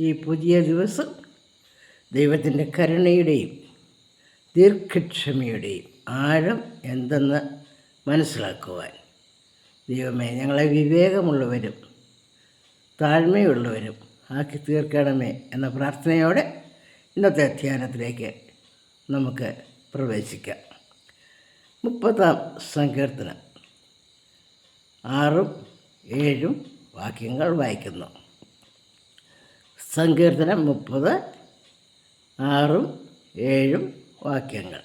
ഈ പുതിയ ദിവസം ദൈവത്തിന്റെ കരുണയുടെയും ദീർഘക്ഷമയുടെയും ആഴം എന്തെന്ന് മനസ്സിലാക്കുവാൻ. ദൈവമേ ഞങ്ങളെ വിവേകമുള്ളവരും താഴ്മയുള്ളവരും ആക്കി തീർക്കണമേ എന്ന പ്രാർത്ഥനയോടെ ഇന്നത്തെ അധ്യയനത്തിലേക്ക് നമുക്ക് പ്രവേശിക്കാം. മുപ്പതാം സങ്കീർത്തനം. ആറും ഏഴും വാക്യങ്ങൾ വായിക്കുന്നു. സങ്കീർത്തനം മുപ്പത് ആറും ഏഴും വാക്യങ്ങൾ.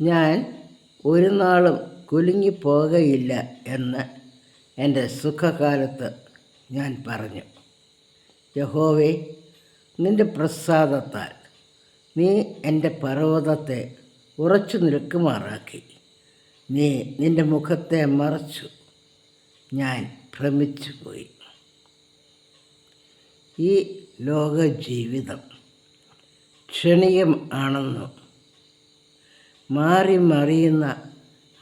ഞാൻ ഒരു നാളും കുലുങ്ങിപ്പോകയില്ല എന്ന് എന്റെ സുഖകാലത്ത് ഞാൻ പറഞ്ഞു. യഹോവേ നിന്റെ പ്രസാദത്താൽ നീ എന്റെ പർവതത്തെ ഉറച്ചു നിൽക്കുമാറാക്കി. നീ നിന്റെ മുഖത്തെ മറച്ചു. ഞാൻ ഭ്രമിച്ചു പോയി ഈ ലോക ജീവിതം ക്ഷണികം ആണെന്നും മാറി മറിയുന്ന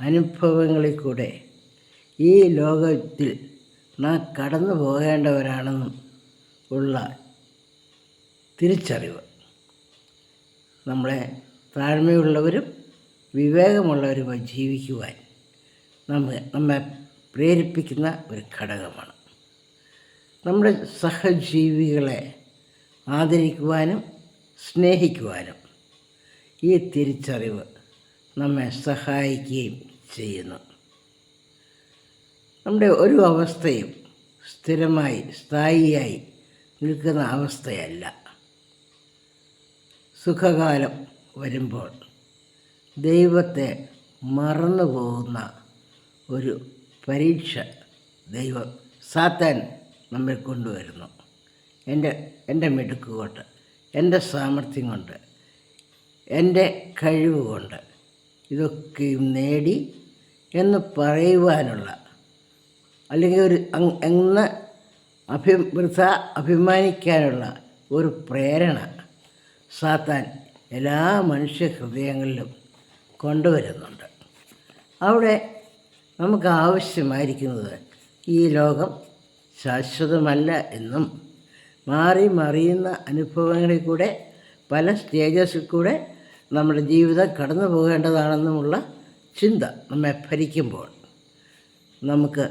അനുഭവങ്ങളിൽ കൂടെ ഈ ലോകത്തിൽ നാം കടന്നു പോകേണ്ടവരാണെന്നും ഉള്ള തിരിച്ചറിവ്. നമ്മളെ താഴ്മയുള്ളവരും വിവേകമുള്ളവരുമായി ജീവിക്കുവാൻ നമ്മെ നമ്മെ പ്രേരിപ്പിക്കുന്ന ഒരു ഘടകമാണ്. നമ്മുടെ സഹജീവികളെ ആദരിക്കുവാനും സ്നേഹിക്കുവാനും ഈ തിരിച്ചറിവ് നമ്മെ സഹായിക്കുകയും ചെയ്യുന്നു. നമ്മുടെ ഒരു അവസ്ഥയും സ്ഥിരമായി സ്ഥായിയായി നിൽക്കുന്ന അവസ്ഥയല്ല. സുഖകാലം വരുമ്പോൾ ദൈവത്തെ മറന്നു പോകുന്ന ഒരു പരീക്ഷ ദൈവം സാത്താൻ നമ്മെ കൊണ്ടുവരുന്നു. എന്റെ എന്റെ മിടുക്ക് കൊണ്ട് എന്റെ സാമർഥ്യം കൊണ്ട് എന്റെ കഴിവ് കൊണ്ട് ഇതൊക്കെയും നേടി എന്ന് പറയുവാനുള്ള അല്ലെങ്കിൽ ഒരു എന്ന് അഭി വൃഥ അഭിമാനിക്കാനുള്ള ഒരു പ്രേരണ സാത്താൻ എല്ലാ മനുഷ്യ ഹൃദയങ്ങളിലും കൊണ്ടുവരുന്നുണ്ട്. അവിടെ നമുക്ക് ആവശ്യമായിരിക്കുന്നത് ഈ ലോകം ശാശ്വതമല്ല എന്നും മാറി മറിയുന്ന അനുഭവങ്ങളിൽ കൂടെ പല സ്റ്റേജസിൽ കൂടെ നമ്മുടെ ജീവിതം കടന്നു പോകേണ്ടതാണെന്നുമുള്ള ചിന്ത നമ്മെ ഭരിക്കുമ്പോൾ. നമുക്ക്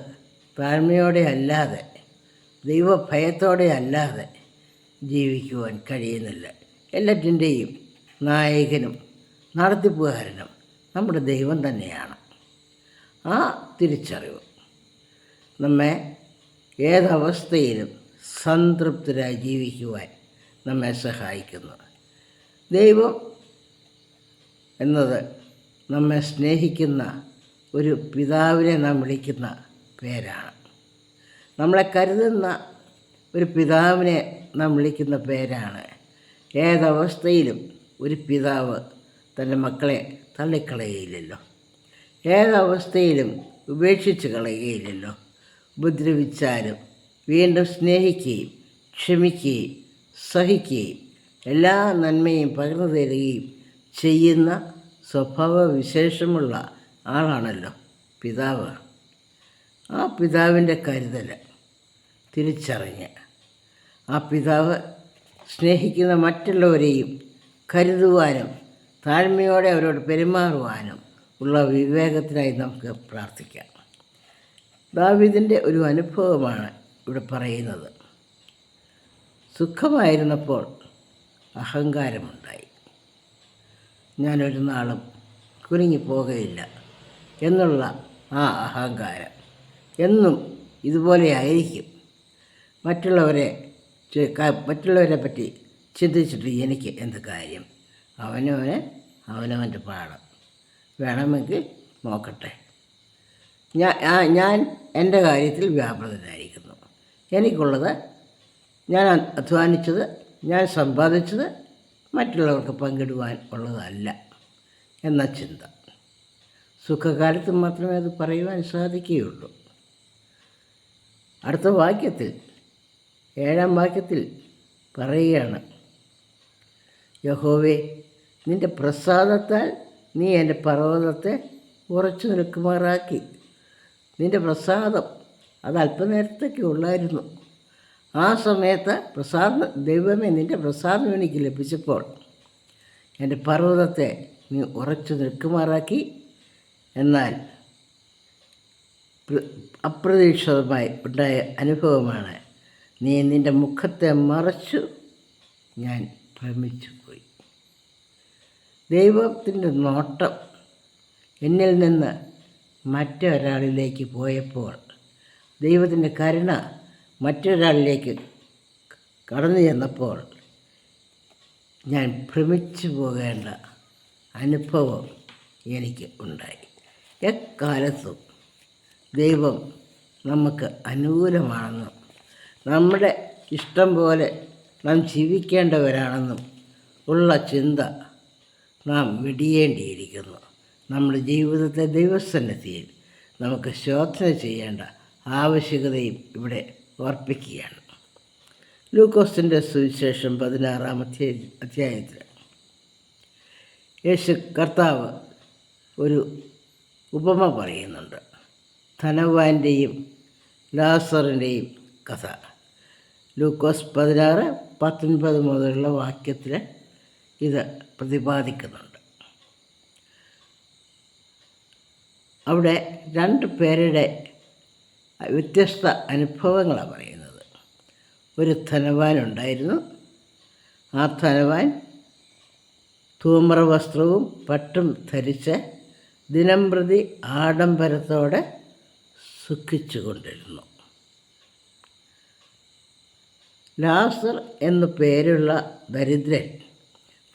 താഴ്മയോടെ അല്ലാതെ ദൈവഭയത്തോടെ അല്ലാതെ ജീവിക്കുവാൻ കഴിയുന്നില്ല. എല്ലാറ്റിന്റെയും നായകനും നടത്തിപ്പുകാരനും നമ്മുടെ ദൈവം തന്നെയാണ്. ആ തിരിച്ചറിവ് നമ്മെ ഏതവസ്ഥയിലും സംതൃപ്തരായി ജീവിക്കുവാൻ നമ്മെ സഹായിക്കുന്നു. ദൈവം എന്നത് നമ്മെ സ്നേഹിക്കുന്ന ഒരു പിതാവിനെ നാം വിളിക്കുന്ന പേരാണ്. നമ്മളെ കരുതുന്ന ഒരു പിതാവിനെ നാം വിളിക്കുന്ന പേരാണ്. ഏതവസ്ഥയിലും ഒരു പിതാവ് തന്റെ മക്കളെ തള്ളിക്കളയുകയില്ലല്ലോ. ഏതവസ്ഥയിലും ഉപേക്ഷിച്ച് കളയുകയില്ലല്ലോ. ഉപദ്രവിച്ചാലും വീണ്ടും സ്നേഹിക്കുകയും ക്ഷമിക്കുകയും സഹിക്കുകയും എല്ലാ നന്മയും പകർന്നു തരികയും ചെയ്യുന്ന സ്വഭാവ വിശേഷമുള്ള ആളാണല്ലോ പിതാവ്. ആ പിതാവിന്റെ കരുതൽ തിരിച്ചറിഞ്ഞ് ആ പിതാവ് സ്നേഹിക്കുന്ന മറ്റുള്ളവരെയും കരുതുവാനും താഴ്മയോടെ അവരോട് പെരുമാറുവാനും ഉള്ള വിവേകത്തിനായി നമുക്ക് പ്രാർത്ഥിക്കാം. ദാവീദിന്റെ ഒരു അനുഭവമാണ് ഇവിടെ പറയുന്നത്. സുഖമായിരുന്നപ്പോൾ അഹങ്കാരമുണ്ടായി. ഞാനൊരു നാളും കുലുങ്ങിപ്പോകയില്ല എന്നുള്ള ആ അഹങ്കാരം എന്നും ഇതുപോലെ ആയിരിക്കും മറ്റുള്ളവരെ മറ്റുള്ളവരെ പറ്റി ചിന്തിച്ചിട്ട് എനിക്ക് എന്ത് കാര്യം? അവനവന് അവനവന്റെ പാഠം വേണമെങ്കിൽ നോക്കട്ടെ. ഞാൻ ഞാൻ എന്റെ കാര്യത്തിൽ വ്യാപൃതനായിരിക്കുന്നു. എനിക്കുള്ളത് ഞാൻ അധ്വാനിച്ചത് ഞാൻ സമ്പാദിച്ചത് മറ്റുള്ളവർക്ക് പങ്കിടുവാൻ ഉള്ളതല്ല എന്ന ചിന്ത. സുഖകാലത്ത് മാത്രമേ അത് പറയുവാൻ സാധിക്കുകയുള്ളൂ. അടുത്ത വാക്യത്തിൽ ഏഴാം വാക്യത്തിൽ പറയുകയാണ് യഹോവേ നിന്റെ പ്രസാദത്താൽ നീ എന്റെ പർവതത്തെ ഉറച്ചു നിൽക്കുമാറാക്കി. നിന്റെ പ്രസാദം അത് അല്പനേരത്തേക്ക് ഉള്ളായിരുന്നു. ആ സമയത്ത് പ്രസാദം ദൈവമേ നിന്റെ പ്രസാദം എനിക്ക് ലഭിച്ചപ്പോൾ എന്റെ പർവതത്തെ നീ ഉറച്ചു നിൽക്കുമാറാക്കി. എന്നാൽ പ്ര- അപ്രതീക്ഷിതമായി ഉണ്ടായ അനുഭവമാണ് നീ നിന്റെ മുഖത്തെ മറച്ചു ഞാൻ ഭ്രമിച്ചു പോയി ദൈവത്തിന്റെ നോട്ടം എന്നിൽ നിന്ന് മറ്റൊരാളിലേക്ക് പോയപ്പോൾ ദൈവത്തിന്റെ കരുണ മറ്റൊരാളിലേക്ക് കടന്നു ചെന്നപ്പോൾ ഞാൻ ഭ്രമിച്ചു പോകേണ്ട അനുഭവം എനിക്ക് ഉണ്ടായി. എക്കാലത്തും ദൈവം നമുക്ക് അനുകൂലമാണെന്നും നമ്മുടെ ഇഷ്ടം പോലെ നാം ജീവിക്കേണ്ടവരാണെന്നും ഉള്ള ചിന്ത നാം വെടിയേണ്ടിയിരിക്കുന്നു. നമ്മുടെ ജീവിതത്തെ ദൈവസന്നിധിയിൽ നമുക്ക് ശോധന ചെയ്യേണ്ട ആവശ്യകതയും ഇവിടെ ഓർപ്പിക്കുകയാണ്. ലൂക്കോസിന്റെ സുവിശേഷം പതിനാറാം അധ്യായ അധ്യായത്തിൽ. യേശു കർത്താവ് ഒരു ഉപമ പറയുന്നുണ്ട്. ധനവാന്റെയും ലാസറിന്റെയും കഥ. ലൂക്കോസ് പതിനാറ് പത്തൊൻപത് മുതലുള്ള വാക്യത്തിൽ ഇത് പ്രതിപാദിക്കുന്നുണ്ട്. അവിടെ രണ്ട് പേരുടെ വ്യത്യസ്ത അനുഭവങ്ങളാണ് പറയുന്നത്. ഒരു ധനവാനുണ്ടായിരുന്നു. ആ ധനവാൻ ധൂമ്ര വസ്ത്രവും പട്ടും ധരിച്ച് ദിനംപ്രതി ആഡംബരത്തോടെ സുഖിച്ചു കൊണ്ടിരുന്നു ലാസർ എന്നു പേരുള്ള ദരിദ്രൻ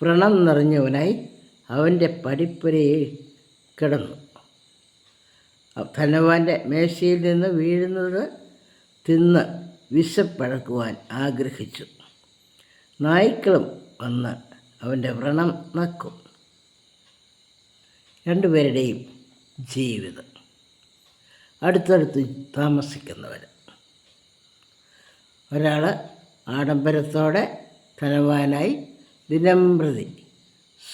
വ്രണം നിറഞ്ഞവനായി അവന്റെ പടിപ്പുരയിൽ കിടന്നു. ധനവാന്റെ മേശയിൽ നിന്ന് വീഴുന്നത് തിന്ന് വിശപ്പഴക്കുവാൻ ആഗ്രഹിച്ചു. നായ്ക്കളും വന്ന് അവന്റെ വ്രണം നക്കും. രണ്ടുപേരുടെയും ജീവിതം. അടുത്തടുത്ത് താമസിക്കുന്നവർ. ഒരാൾ ആഡംബരത്തോടെ ധനവാനായി ദിനംപ്രതി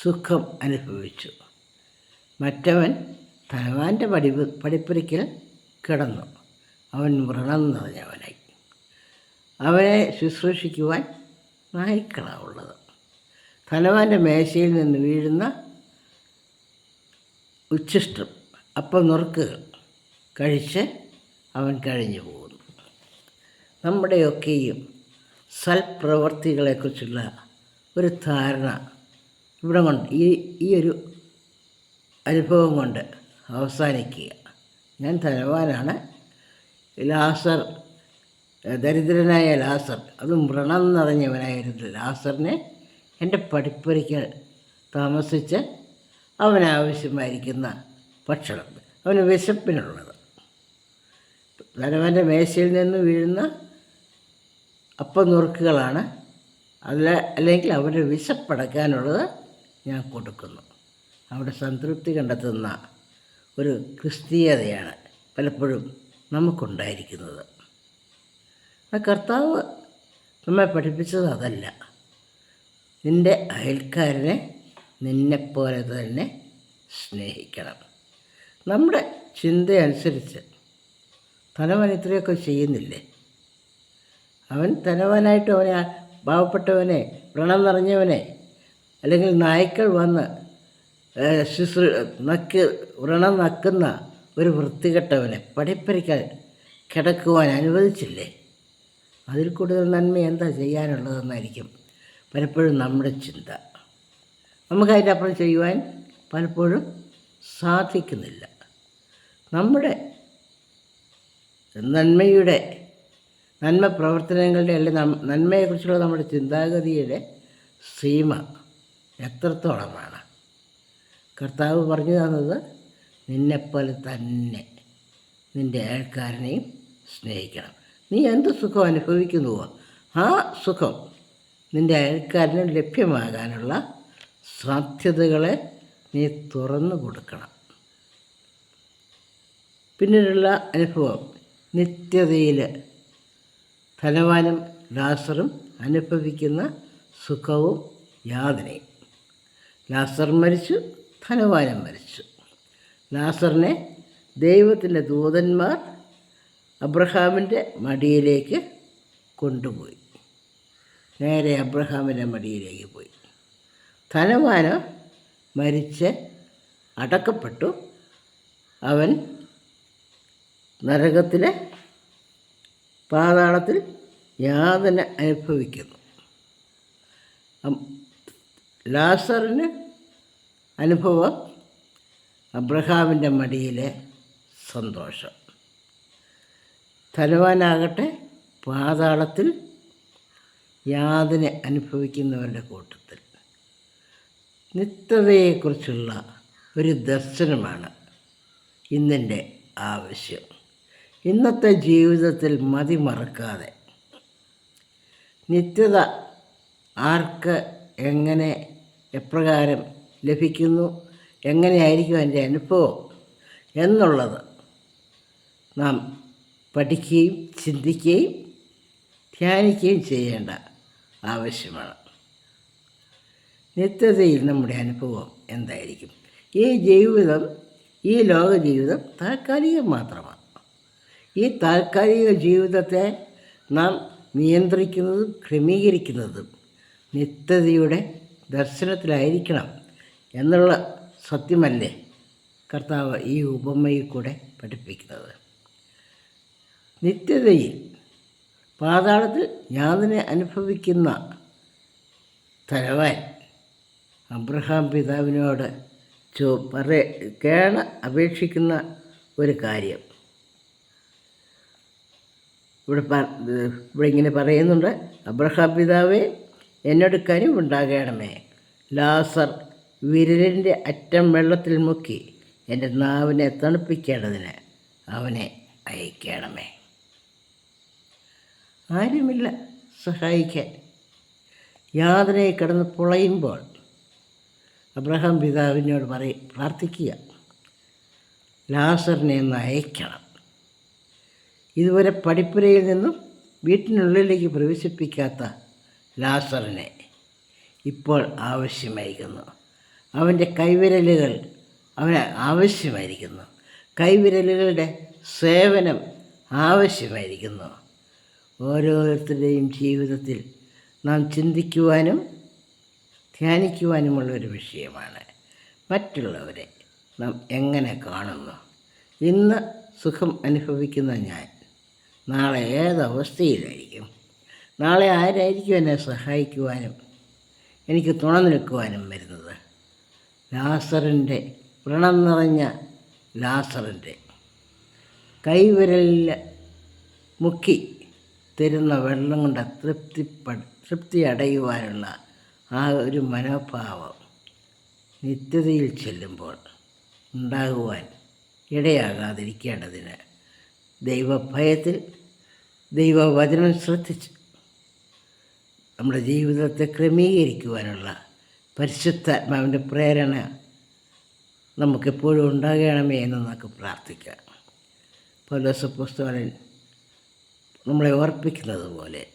സുഖം അനുഭവിച്ചു. മറ്റവൻ ധനവാന്റെ പടി പടിപ്പുരയ്ക്കൽ കിടന്നു. അവൻ വ്രണം നിറഞ്ഞവനായി അവനെ ശുശ്രൂഷിക്കുവാൻ നായ്ക്കളാണ് തലവാന്റെ മേശയിൽ നിന്ന് വീഴുന്ന ഉച്ഛിഷ്ടം അപ്പം നുറുക്കുകൾ കഴിച്ച് അവൻ കഴിഞ്ഞു പോകുന്നു. നമ്മുടെയൊക്കെയും സൽപ്രവർത്തികളെക്കുറിച്ചുള്ള ഒരു ധാരണ ഇവിടെ കൊണ്ട് ഈ ഈ ഒരു അനുഭവം കൊണ്ട് അവസാനിക്കുക. ഞാൻ ധനവാനാണ് ലാസർ ദരിദ്രനായ ലാസർ അതും വ്രണം നിറഞ്ഞവനായിരുന്നു ലാസറിനെ എന്റെ പഠിപ്പുരയ്ക്ക് താമസിച്ച് അവനാവശ്യമായിരിക്കുന്ന ഭക്ഷണം അവന് വിശപ്പിനുള്ളത്. ധനവന്റെ മേശയിൽ നിന്ന് വീഴുന്ന അപ്പം നുറുക്കുകളാണ് അതിൽ അല്ലെങ്കിൽ അവരുടെ വിശപ്പടക്കാനുള്ളത് ഞാൻ കൊടുക്കുന്നു. അവിടെ സംതൃപ്തി കണ്ടെത്തുന്ന ഒരു ക്രിസ്തീയതയാണ് പലപ്പോഴും നമുക്കുണ്ടായിരിക്കുന്നത്. ആ കർത്താവ് നമ്മെ പഠിപ്പിച്ചത് അതല്ല. നിന്റെ അയൽക്കാരനെ നിന്നെപ്പോലെ തന്നെ സ്നേഹിക്കണം. നമ്മുടെ ചിന്തയനുസരിച്ച് തലവൻ ഇത്രയൊക്കെ ചെയ്യുന്നില്ലേ? അവൻ തലവനായിട്ട് അവനെ പാവപ്പെട്ടവനെ വ്രണം നിറഞ്ഞവനെ അല്ലെങ്കിൽ നായ്ക്കൾ വന്ന് ശുശ്രൂ നക്ക് വ്രണം നക്കുന്ന ഒരു വൃത്തികെട്ടവനെ പടിപ്പരിക്കാൻ കിടക്കുവാൻ അനുവദിച്ചില്ലേ? അതിൽ കൂടുതൽ നന്മ എന്താ ചെയ്യാനുള്ളതെന്നായിരിക്കും പലപ്പോഴും നമ്മുടെ ചിന്ത. നമുക്കതിന്റെ അപ്പുറം ചെയ്യുവാൻ പലപ്പോഴും സാധിക്കുന്നില്ല. നമ്മുടെ നന്മയുടെ നന്മ പ്രവർത്തനങ്ങളുടെ അല്ലെങ്കിൽ നന്മയെക്കുറിച്ചുള്ള നമ്മുടെ ചിന്താഗതിയുടെ സീമ എത്രത്തോളമാണ്? കർത്താവ് പറഞ്ഞു തന്നത് നിന്നെപ്പോലെ തന്നെ നിന്റെ അയൽക്കാരനെയും സ്നേഹിക്കണം. നീ എന്ത് സുഖം അനുഭവിക്കുന്നുവോ? ആ സുഖം നിന്റെ അയൽക്കാരന് ലഭ്യമാകാനുള്ള സാധ്യതകളെ നീ തുറന്നു കൊടുക്കണം. പിന്നീടുള്ള അനുഭവം നിത്യതയിൽ ധനവാനും ലാസറും അനുഭവിക്കുന്ന സുഖവും യാതനയും. ലാസർ മരിച്ചു ധനവാനും മരിച്ചു. നാസറിനെ ദൈവത്തിന്റെ ദൂതന്മാർ അബ്രഹാമിന്റെ മടിയിലേക്ക് കൊണ്ടുപോയി. നേരെ അബ്രഹാമിന്റെ മടിയിലേക്ക് പോയി. ധനവാന് മരിച്ച് അടക്കപ്പെട്ടു. അവൻ നരകത്തിലെ പാതാളത്തിൽ യാതന അനുഭവിക്കുന്നു. ലാസറിന് അനുഭവം അബ്രഹാമിന്റെ മടിയിലെ സന്തോഷം. ധനവാനാകട്ടെ പാതാളത്തിൽ യാതിനെ അനുഭവിക്കുന്നവരുടെ കൂട്ടത്തിൽ. നിത്യതയെക്കുറിച്ചുള്ള ഒരു ദർശനമാണ് ഇന്നിന്റെ ആവശ്യം. ഇന്നത്തെ ജീവിതത്തിൽ മതി മറക്കാതെ. നിത്യത ആർക്ക് എങ്ങനെ എപ്രകാരം ലഭിക്കുന്നു. എങ്ങനെയായിരിക്കും എന്റെ അനുഭവം എന്നുള്ളത് നാം പഠിക്കുകയും ചിന്തിക്കുകയും ധ്യാനിക്കുകയും ചെയ്യേണ്ട ആവശ്യമാണ്. നിത്യതയിൽ നമ്മുടെ അനുഭവം എന്തായിരിക്കും? ഈ ജീവിതം ഈ ലോക ജീവിതം താൽക്കാലികം മാത്രമാണ്. ഈ താൽക്കാലിക ജീവിതത്തെ നാം നിയന്ത്രിക്കുന്നതും ക്രമീകരിക്കുന്നതും നിത്യതയുടെ ദർശനത്തിലായിരിക്കണം. എന്നുള്ള സത്യമല്ലേ കർത്താവ് ഈ ഉപമയിൽ കൂടെ പഠിപ്പിക്കുന്നത്? നിത്യതയിൽ പാതാളത്തിൽ ഞാതിനെ അനുഭവിക്കുന്ന തലവാൻ അബ്രഹാം പിതാവിനോട് ചോ പറ കേണ അപേക്ഷിക്കുന്ന ഒരു കാര്യം. ഇവിടെ ഇവിടെ ഇങ്ങനെ പറയുന്നുണ്ട് അബ്രഹാം പിതാവേ എന്നോട് കനിവുണ്ടാകണമേ ലാസർ വിരലിന്റെ അറ്റം വെള്ളത്തിൽ മുക്കി എന്റെ നാവിനെ തണുപ്പിക്കേണ്ടതിന് അവനെ അയക്കണമേ. ആരുമില്ല സഹായിക്കാൻ. യാതനയെ കിടന്ന് പുളയുമ്പോൾ അബ്രഹാം പിതാവിനോട് പറയും പ്രാർത്ഥിക്കുക. ലാസറിനെ ഒന്ന് അയക്കണം. ഇതുവരെ പഠിപ്പുരയിൽ നിന്നും വീട്ടിനുള്ളിലേക്ക് പ്രവേശിപ്പിക്കാത്ത ലാസറിനെ ഇപ്പോൾ ആവശ്യമായിരിക്കുന്നു അവന്റെ കൈവിരലുകൾ അവന് ആവശ്യമായിരിക്കുന്നു. കൈവിരലുകളുടെ സേവനം ആവശ്യമായിരിക്കുന്നു. ഓരോരുത്തരുടെയും ജീവിതത്തിൽ നാം ചിന്തിക്കുവാനും ധ്യാനിക്കുവാനുമുള്ള ഒരു വിഷയമാണ്. മറ്റുള്ളവരെ നാം എങ്ങനെ കാണുന്നു? ഇന്ന് സുഖം അനുഭവിക്കുന്ന ഞാൻ നാളെ ഏതവസ്ഥയിലായിരിക്കും നാളെ ആരായിരിക്കും എന്നെ സഹായിക്കുവാനും എനിക്ക് തുണ നിൽക്കുവാനും വരുന്നത്? ലാസറിന്റെ വ്രണം നിറഞ്ഞ ലാസറിന്റെ കൈവിരലിൽ മുക്കി തരുന്ന വെള്ളം കൊണ്ട് തൃപ്തിപ്പ തൃപ്തി അടയുവാനുള്ള ആ ഒരു മനോഭാവം നിത്യതയിൽ ചെല്ലുമ്പോൾ ഉണ്ടാകുവാൻ ഇടയാകാതിരിക്കേണ്ടതിന് ദൈവഭയത്തിൽ ദൈവവചനം ശ്രദ്ധിച്ച് നമ്മുടെ ജീവിതത്തെ ക്രമീകരിക്കുവാനുള്ള പരിശുദ്ധാത്മാവിന്റെ പ്രേരണ നമുക്കെപ്പോഴും ഉണ്ടാകണമേ എന്ന് നമുക്ക് പ്രാർത്ഥിക്കാം. പൗലോസ പുസ്തകൻ നമ്മളെ ഓർപ്പിക്കുന്നത് പോലെ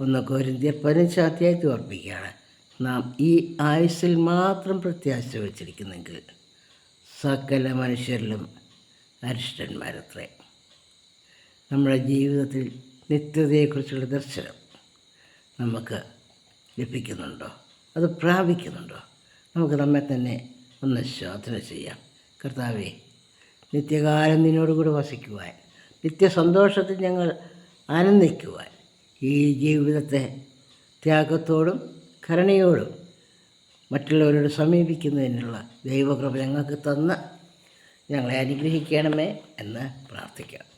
ഒന്ന് കോരിന്ത്യർ പതിനഞ്ചാം അധ്യായത്തിൽ ഓർപ്പിക്കുകയാണ്. നാം ഈ ആയുസ്സിൽ മാത്രം പ്രത്യാശ വച്ചിരിക്കുന്നെങ്കിൽ സകല മനുഷ്യരിലും അരിഷ്ടന്മാരത്രേ. നമ്മുടെ ജീവിതത്തിൽ നിത്യതയെക്കുറിച്ചുള്ള ദർശനം നമുക്ക് ലഭിക്കുന്നുണ്ടോ? അത് പ്രാപിക്കുന്നുണ്ടോ? നമുക്ക് നമ്മെ തന്നെ ഒന്ന് ശോധന ചെയ്യാം. കർത്താവേ നിത്യകാലം നിന്നോടുകൂടി വസിക്കുവാൻ നിത്യസന്തോഷത്തിൽ ഞങ്ങൾ ആനന്ദിക്കുവാൻ ഈ ജീവിതത്തെ ത്യാഗത്തോടും കരുണയോടും മറ്റുള്ളവരോട് സമീപിക്കുന്നതിനുള്ള ദൈവകൃപ ഞങ്ങൾക്ക് തന്ന് ഞങ്ങളെ അനുഗ്രഹിക്കണമേ എന്ന് പ്രാർത്ഥിക്കാം.